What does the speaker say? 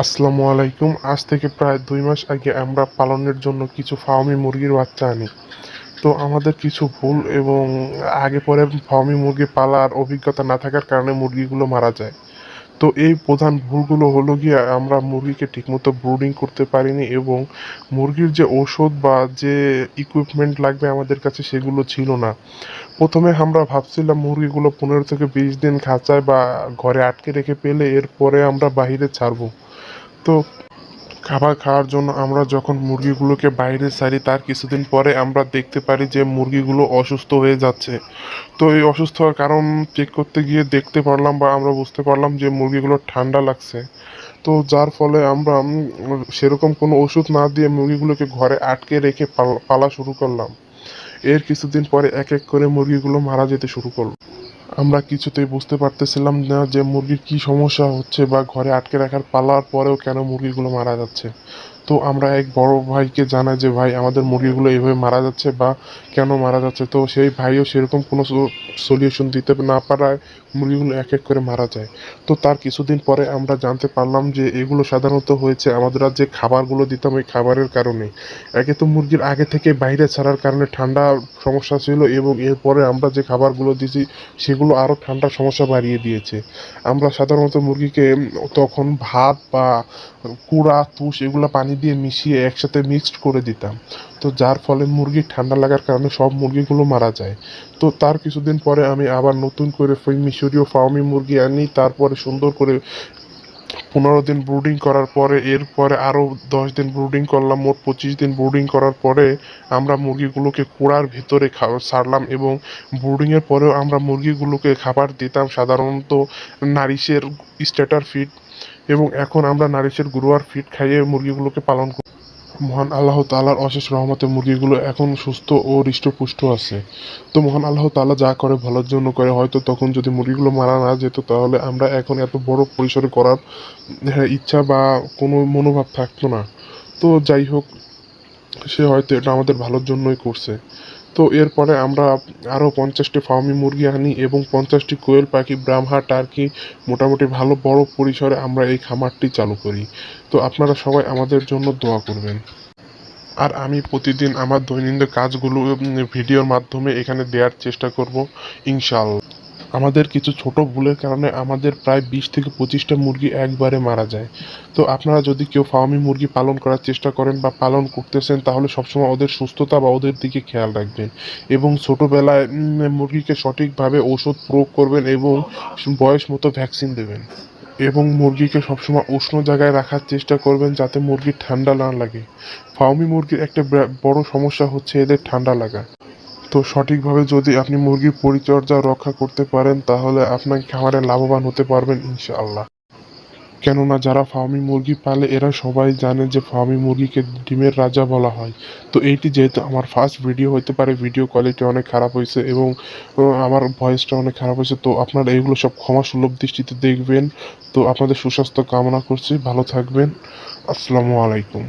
আসসালামু আলাইকুম। আজ থেকে প্রায় দুই মাস আগে আমরা পালনের জন্য কিছু ফার্মি মুরগির বাচ্চা আনি। তো আমাদের কিছু ভুল এবং আগে পরে ফার্মি মুরগি পালার অভিজ্ঞতা না থাকার কারণে মুরগিগুলো মারা যায়। তো এই প্রধান ভুলগুলো হলো গিয়ে আমরা মুরগিকে ঠিকমতো ব্রুডিং করতে পারিনি এবং মুরগির যে ঔষধ বা যে ইকুইপমেন্ট লাগবে আমাদের কাছে সেগুলো ছিল না। প্রথমে আমরা ভাবছিলাম মুরগিগুলো পনেরো থেকে বিশ দিন খাঁচায় বা ঘরে আটকে রেখে পেলে এরপরে আমরা বাইরে ছাড়বো। তো খাবার খাওয়ার জন্য আমরা যখন মুরগিগুলোকে বাইরে সারি তার কিছুদিন পরে আমরা দেখতে পারি যে মুরগিগুলো অসুস্থ হয়ে যাচ্ছে। তো এই অসুস্থ হওয়ার কারণ চেক করতে গিয়ে দেখতে পারলাম বা আমরা বুঝতে পারলাম যে মুরগিগুলো ঠান্ডা লাগছে। তো যার ফলে আমরা সেরকম কোনো ওষুধ না দিয়ে মুরগিগুলোকে ঘরে আটকে রেখে পাল- শুরু করলাম। এর কিছুদিন পরে এক এক করে মুরগিগুলো মারা যেতে শুরু করল। আমরা কিছুতেই বুঝতে পারতেছিলাম না যে মুরগির কি সমস্যা হচ্ছে বা ঘরে আটকে রাখার পালার পরেও কেন মুরগিগুলো মারা যাচ্ছে। তো আমরা এক বড় ভাইকে জানাই যে, ভাই, আমাদের মুরগিগুলো এভাবে মারা যাচ্ছে বা কেন মারা যাচ্ছে? তো সেই ভাইও সেরকম কোনো সলিউশন দিতে না পারায় মুরগিগুলো এক এক করে মারা যায়। তো তার কিছুদিন পরে আমরা জানতে পারলাম যে, এগুলো সাধারণত হয়েছে আমাদের যে খাবারগুলো দিতাম ওই খাবারের কারণে। একে তো মুরগির আগে থেকে বাইরে ছাড়ার কারণে ঠান্ডা সমস্যা ছিল এবং এরপরে আমরা যে খাবারগুলো দিয়েছি, সেগুলো আরও ঠান্ডার সমস্যা বাড়িয়ে দিয়েছে। আমরা সাধারণত মুরগিকে তখন ভাত বা কুড়া, তুষ এগুলো পানি দিয়ে মিশিয়ে একসাথে মিক্সড করে দিতাম। তো যার ফলে মুরগি ঠান্ডা লাগার কারণে সব মুরগিগুলো মারা যায়। তো তার কিছুদিন পরে আমি আবার নতুন করে মিশরীয় ফার্মি মুরগি আনি, তারপরে সুন্দর করে পনেরো দিন ব্রুডিং করার পরে, এরপরে আরও দশ দিন ব্রুডিং করলাম, মোট পঁচিশ দিন ব্রুডিং করার পরে আমরা মুরগিগুলোকে কুড়ার ভিতরে সারলাম এবং ব্রুডিংয়ের পরেও আমরা মুরগিগুলোকে খাবার দিতাম সাধারণত নারিশের স্ট্যাটার ফিড এবং এখন আমরা নারিশের গুরুয়ার ফিড খাইয়ে মুরগিগুলোকে পালন করি মহান আল্লাহ তালার অশেষ রহমতে মুরগিগুলো এখন সুস্থ ও হৃষ্টপুষ্ট আছে। তো মহান আল্লাহ তালা যা করে ভালোর জন্য করে হয়তো তখন যদি মুরগিগুলো মারা না যেত তাহলে আমরা এখন এত বড় পরিসরে করার হ্যাঁ, ইচ্ছা বা কোনো মনোভাব থাকতো না। তো যাই হোক সে হয়তো এটা আমাদের ভালোর জন্যই করছে। তো এরপরে আমরা আরও পঞ্চাশটি ফার্মি মুরগি আনি এবং পঞ্চাশটি কোয়েল পাখি ব্রাহ্মা টার্কি মোটামুটি ভালো বড় পরিসরে আমরা এই খামারটি চালু করি। তো আপনারা সবাই আমাদের জন্য দোয়া করবেন। আর আমি প্রতিদিন আমার দৈনন্দিন কাজগুলো ভিডিওর মাধ্যমে এখানে দেওয়ার চেষ্টা করব, ইনশাআল্লাহ। আমাদের কিছু ছোট ভুলের কারণে আমাদের প্রায় বিশ থেকে পঁচিশটা মুরগি একবারে মারা যায়। তো আপনারা যদি কেউ ফার্মি মুরগি পালন করার চেষ্টা করেন বা পালন করতেছেন, তাহলে সবসময় ওদের সুস্থতা বা ওদের দিকে খেয়াল রাখবেন। এবং ছোটোবেলায় মুরগিকে সঠিকভাবে ওষুধ প্রয়োগ করবেন এবং বয়স মতো ভ্যাকসিন দেবেন। এবং মুরগিকে সবসময় উষ্ণ জায়গায় রাখার চেষ্টা করবেন যাতে মুরগির ঠান্ডা না লাগে। ফার্মি মুরগির একটা বড় সমস্যা হচ্ছে এদের ঠান্ডা লাগা। তো সঠিকভাবে যদি আপনি মুরগির পরিচর্যা রক্ষা করতে পারেন, তাহলে আপনার খামারে লাভবান হতে পারবেন ইনশাআল্লাহ। কেননা যারা ফার্মি মুরগি পালে, এরা সবাই জানে যে ফার্মি মুরগিকে ডিমের রাজা বলা হয়। তো এইটি যেহেতু আমার ফার্স্ট ভিডিও হতে পারে ভিডিও কোয়ালিটি অনেক খারাপ হয়েছে এবং আমার ভয়েসটা অনেক খারাপ হয়েছে তো আপনারা এইগুলো সব ক্ষমা সুলভ দৃষ্টিতে দেখবেন। তো আপনাদের সুস্বাস্থ্য কামনা করছি। ভালো থাকবেন। আসসালামু আলাইকুম।